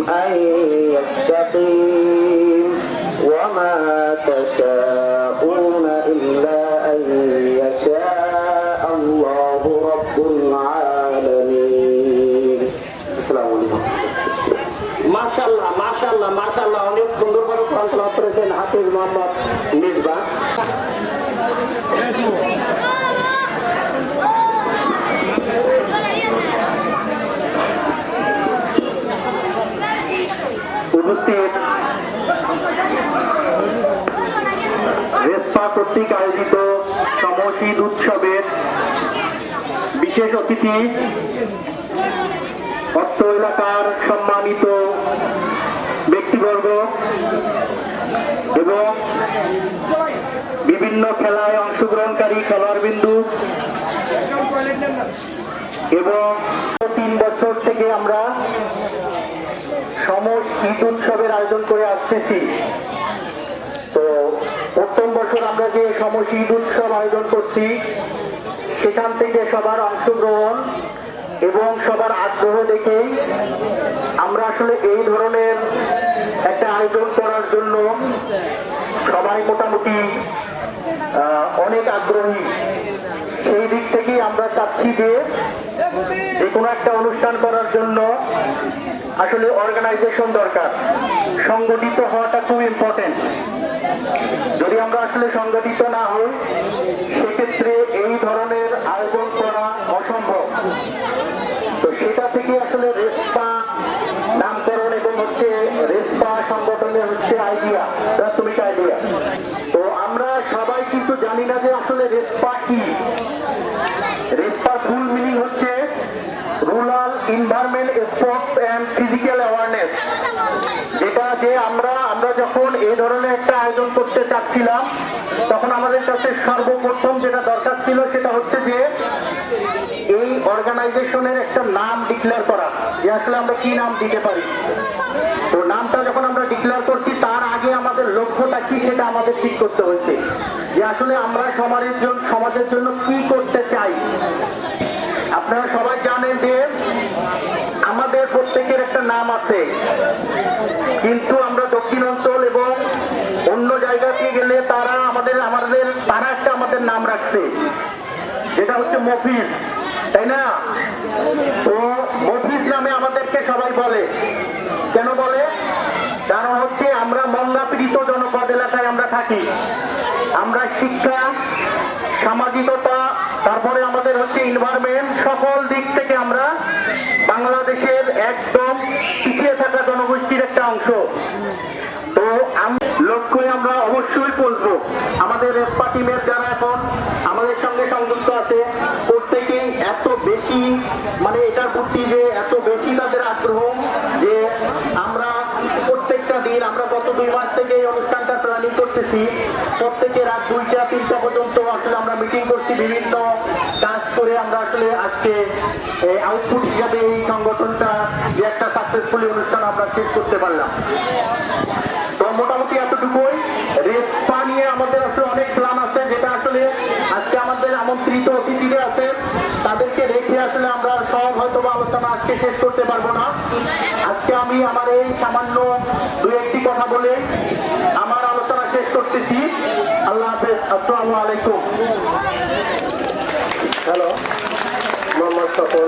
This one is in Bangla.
منكم أن يستقيم وما تشاءون إلا أن يشاء الله رب العالمين السلام عليكم মাশাল্লাহ মাশাল্লাহ মাশাল্লাহ অনেক সুন্দর করে কোরআন তেলাওয়াত করেছেন হাফিজ মোহাম্মদ মিসবা রেসপা কর্তৃক আয়োজিত সমশীদ উৎসবের বিশেষ অতিথি অত্র এলাকার সম্মানিত ব্যক্তিবর্গ এবং বিভিন্ন খেলায় অংশগ্রহণকারী খেলোয়াড় বিন্দু এবং তিন বছর থেকে আমরা সমস ঈদ উৎসবের আয়োজন করে আসতেছি। তো প্রথম বছর আমরা যে সমস উৎসব আয়োজন করছি, সেখান থেকে সবার অংশগ্রহণ এবং সবার আগ্রহ দেখেই আমরা আসলে এই ধরনের একটা আয়োজন করার জন্য সবাই মোটামুটি অনেক আগ্রহী। সেই দিক থেকেই আমরা চাচ্ছি যে যে কোনো একটা অনুষ্ঠান করার জন্য আসলে অর্গানাইজেশন দরকার। সংগঠিত হওয়াটা খুব ইম্পর্টেন্ট আমরা আসলে সংগঠিত না হই সেক্ষেত্রে এই ধরনের আয়োজন করা অসম্ভব। তো সেটা থেকে আসলে রেস্পা নামকরণ এবং হচ্ছে রেস্পা সংগঠনের হচ্ছে আইডিয়া প্রাথমিক আইডিয়া তো আমরা সবাই কিন্তু জানি না যে আসলে রেস্পা কি। রেস্পা ফুল মিনিং হচ্ছে rural environment sports and physical awareness যেটা যে আমরা আমরা যখন এই ধরনের একটা আয়োজন করতে চাচ্ছিলাম। তখন আমাদের কাছে সর্বপ্রথম যেটা দরকার ছিল সেটা হচ্ছে যে এই অর্গানাইজেশনের একটা নাম ডিক্লেয়ার করা, যে আসলে আমরা কি নাম দিতে পারি। তো নামটা যখন আমরা ডিক্লেয়ার করছি, তার আগে আমাদের লক্ষ্যটা কি সেটা আমাদের ঠিক করতে হয়েছে। যে আসলে আমরা সমাজের জন্য সমাজের জন্য কি করতে চাই। আপনারা সবাই জানেন যে আমাদের প্রত্যেকের একটা নাম আছে। কিন্তু আমরা দক্ষিণ অঞ্চল জায়গাতে গেলে তারা আমাদের আমাদের, তারা একটা আমাদের নাম রাখছে। যেটা হচ্ছে মফিজ, তাই না? তো মফিজ নামে আমাদেরকে সবাই বলে। কেন বলে? কারণ হচ্ছে আমরা মন্দা পীড়িত জনপদ এলাকায় আমরা থাকি। আমরা শিক্ষা, সামাজিকতা, তারপরে আমাদের হচ্ছে ইনভারমেন্ট সকল দিক থেকে আমরা বাংলাদেশের একদম পিছিয়ে থাকা জনগোষ্ঠীর একটা অংশ। তো লক্ষ্যে আমরা অবশ্যই বলব, আমাদের রেসপা টিমের যারা এখন আমাদের সঙ্গে সংযুক্ত আছে, প্রত্যেকেই এত বেশি মানে এটার প্রতি যে এত বেশি তাদের আগ্রহ যে আমরা প্রত্যেকটা দিন, আমরা গত দুই মাস থেকে এই অনুষ্ঠানটা প্ল্যানিং করতেছি। প্রত্যেকে রাত দুইটা, তিনটা পর্যন্ত আসলে আমরা মিটিং করছি, বিভিন্ন কাজ করে আমরা আসলে আজকে আউটপুট হিসাবে এই সংগঠনটা যে একটা সাকসেসফুলি অনুষ্ঠান আমরা শেষ করতে পারলাম। তো মোটামুটি আমাদের আসলে অনেক প্ল্যান আছে, যেটা আসলে আজকে আমাদের আমন্ত্রিত অতিথিরা আছে। তাদেরকে রেখে আসলে আমরা সব হয়তো আলোচনা আজকে শেষ করতে পারব না। আজকে আমি আমার এই সামান্য দু একটি কথা বলে আমার আলোচনা শেষ করতেছি। আল্লাহ হাফেজ, আসসালামু আলাইকুম। হ্যালো মোহাম্মদ সফল